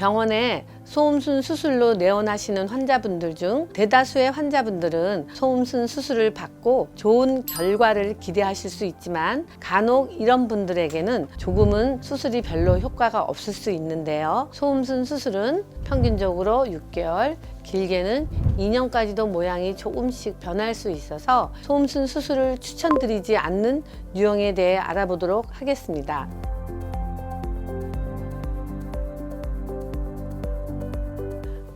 병원에 소음순 수술로 내원하시는 환자분들 중 대다수의 환자분들은 소음순 수술을 받고 좋은 결과를 기대하실 수 있지만 간혹 이런 분들에게는 조금은 수술이 별로 효과가 없을 수 있는데요. 소음순 수술은 평균적으로 6개월, 길게는 2년까지도 모양이 조금씩 변할 수 있어서 소음순 수술을 추천드리지 않는 유형에 대해 알아보도록 하겠습니다.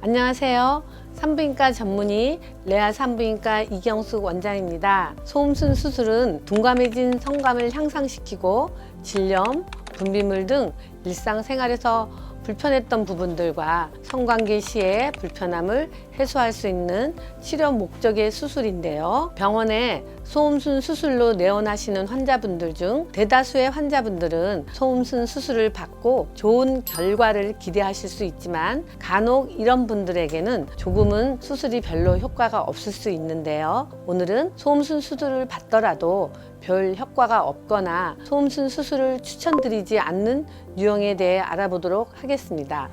안녕하세요. 산부인과 전문의 레아 산부인과 이경숙 원장입니다. 소음순 수술은 둔감해진 성감을 향상시키고 질염, 분비물 등 일상생활에서 불편했던 부분들과 성관계 시의 불편함을 해소할 수 있는 치료 목적의 수술인데요. 병원에 소음순 수술로 내원하시는 환자분들 중 대다수의 환자분들은 소음순 수술을 받고 좋은 결과를 기대하실 수 있지만 간혹 이런 분들에게는 조금은 수술이 별로 효과가 없을 수 있는데요. 오늘은 소음순 수술을 받더라도 별 효과가 없거나 소음순 수술을 추천드리지 않는 유형에 대해 알아보도록 하겠습니다.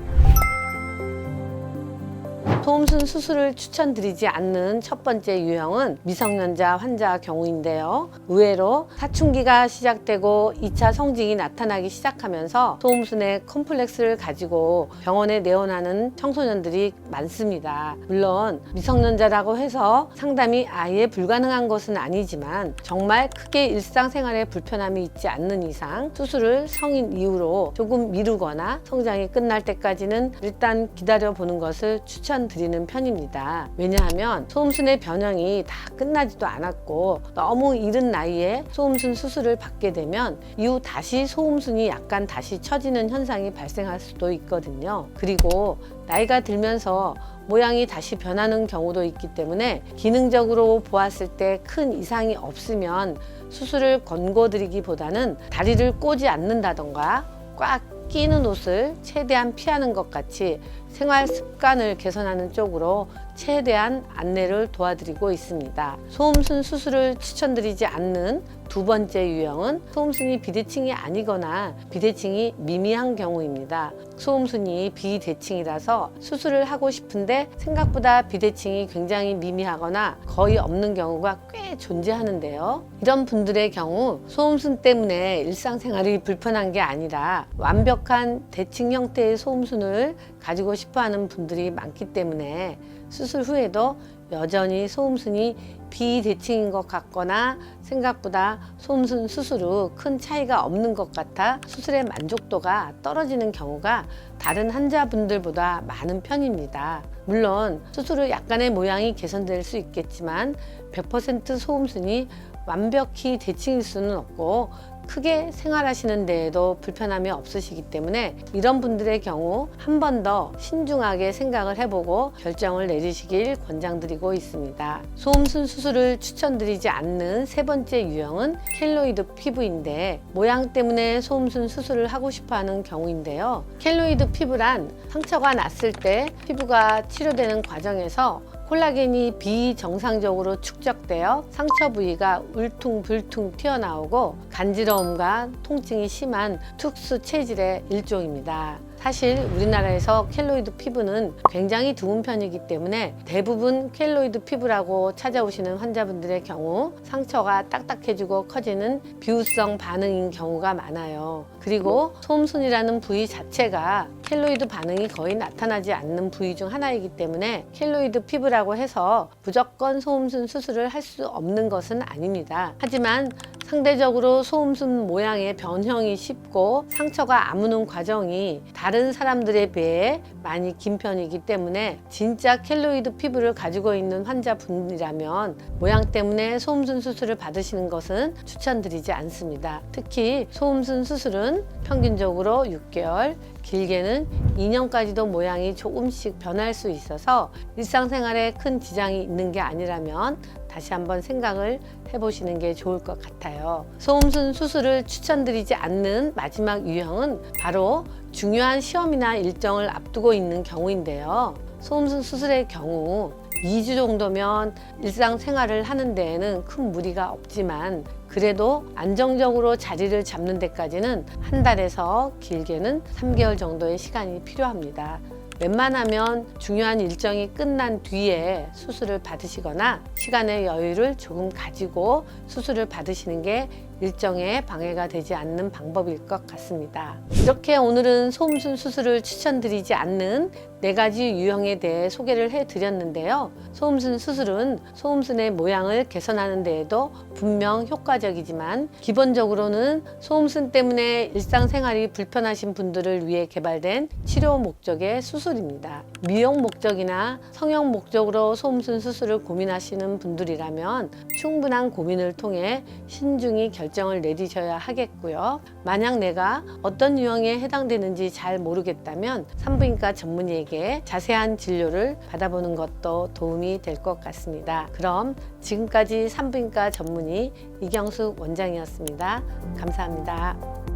소음순 수술을 추천드리지 않는 첫 번째 유형은 미성년자 환자 경우인데요. 의외로 사춘기가 시작되고 2차 성징이 나타나기 시작하면서 소음순의 컴플렉스를 가지고 병원에 내원하는 청소년들이 많습니다. 물론 미성년자라고 해서 상담이 아예 불가능한 것은 아니지만 정말 크게 일상생활에 불편함이 있지 않는 이상 수술을 성인 이후로 조금 미루거나 성장이 끝날 때까지는 일단 기다려 보는 것을 추천드립니다. 드리는 편입니다. 왜냐하면 소음순의 변형이 다 끝나지도 않았고 너무 이른 나이에 소음순 수술을 받게 되면 이후 다시 소음순이 약간 다시 처지는 현상이 발생할 수도 있거든요. 그리고 나이가 들면서 모양이 다시 변하는 경우도 있기 때문에 기능적으로 보았을 때 큰 이상이 없으면 수술을 권고드리기보다는 다리를 꼬지 않는다던가 꽉 끼는 옷을 최대한 피하는 것 같이 생활 습관을 개선하는 쪽으로 최대한 안내를 도와드리고 있습니다. 소음순 수술을 추천드리지 않는 두 번째 유형은 소음순이 비대칭이 아니거나 비대칭이 미미한 경우입니다. 소음순이 비대칭이라서 수술을 하고 싶은데 생각보다 비대칭이 굉장히 미미하거나 거의 없는 경우가 꽤 존재하는데요. 이런 분들의 경우 소음순 때문에 일상생활이 불편한 게 아니라 완벽한 대칭 형태의 소음순을 가지고 싶어 하는 분들이 많기 때문에 수술 후에도 여전히 소음순이 비대칭인 것 같거나 생각보다 소음순 수술 후 큰 차이가 없는 것 같아 수술의 만족도가 떨어지는 경우가 다른 환자분들보다 많은 편입니다. 물론 수술 후 약간의 모양이 개선될 수 있겠지만 100% 소음순이 완벽히 대칭일 수는 없고 크게 생활하시는 데에도 불편함이 없으시기 때문에 이런 분들의 경우 한 번 더 신중하게 생각을 해보고 결정을 내리시길 권장드리고 있습니다. 소음순 수술을 추천드리지 않는 세 번째 유형은 켈로이드 피부인데 모양 때문에 소음순 수술을 하고 싶어 하는 경우인데요. 켈로이드 피부란 상처가 났을 때 피부가 치료되는 과정에서 콜라겐이 비정상적으로 축적되어 상처 부위가 울퉁불퉁 튀어나오고 간지러움과 통증이 심한 특수 체질의 일종입니다. 사실 우리나라에서 켈로이드 피부는 굉장히 드문 편이기 때문에 대부분 켈로이드 피부라고 찾아오시는 환자분들의 경우 상처가 딱딱해지고 커지는 비우성 반응인 경우가 많아요. 그리고 소음순이라는 부위 자체가 켈로이드 반응이 거의 나타나지 않는 부위 중 하나이기 때문에 켈로이드 피부라고 해서 무조건 소음순 수술을 할 수 없는 것은 아닙니다. 하지만 상대적으로 소음순 모양의 변형이 쉽고 상처가 아무는 과정이 다른 사람들에 비해 많이 긴 편이기 때문에 진짜 켈로이드 피부를 가지고 있는 환자분이라면 모양 때문에 소음순 수술을 받으시는 것은 추천드리지 않습니다. 특히 소음순 수술은 평균적으로 6개월, 길게는 2년까지도 모양이 조금씩 변할 수 있어서 일상생활에 큰 지장이 있는 게 아니라면 다시 한번 생각을 해보시는 게 좋을 것 같아요. 소음순 수술을 추천드리지 않는 마지막 유형은 바로 중요한 시험이나 일정을 앞두고 있는 경우인데요. 소음순 수술의 경우 2주 정도면 일상생활을 하는 데에는 큰 무리가 없지만 그래도 안정적으로 자리를 잡는 데까지는 한 달에서 길게는 3개월 정도의 시간이 필요합니다. 웬만하면 중요한 일정이 끝난 뒤에 수술을 받으시거나 시간의 여유를 조금 가지고 수술을 받으시는 게 일정에 방해가 되지 않는 방법일 것 같습니다. 이렇게 오늘은 소음순 수술을 추천드리지 않는 네 가지 유형에 대해 소개를 해드렸는데요. 소음순 수술은 소음순의 모양을 개선하는 데에도 분명 효과적이지만 기본적으로는 소음순 때문에 일상생활이 불편하신 분들을 위해 개발된 치료 목적의 수술입니다. 미용 목적이나 성형 목적으로 소음순 수술을 고민하시는 분들이라면 충분한 고민을 통해 신중히 결정을 내리셔야 하겠고요. 만약 내가 어떤 유형에 해당되는지 잘 모르겠다면 산부인과 전문의에게 자세한 진료를 받아보는 것도 도움이 될 것 같습니다. 그럼 지금까지 산부인과 전문의 이경숙 원장이었습니다. 감사합니다.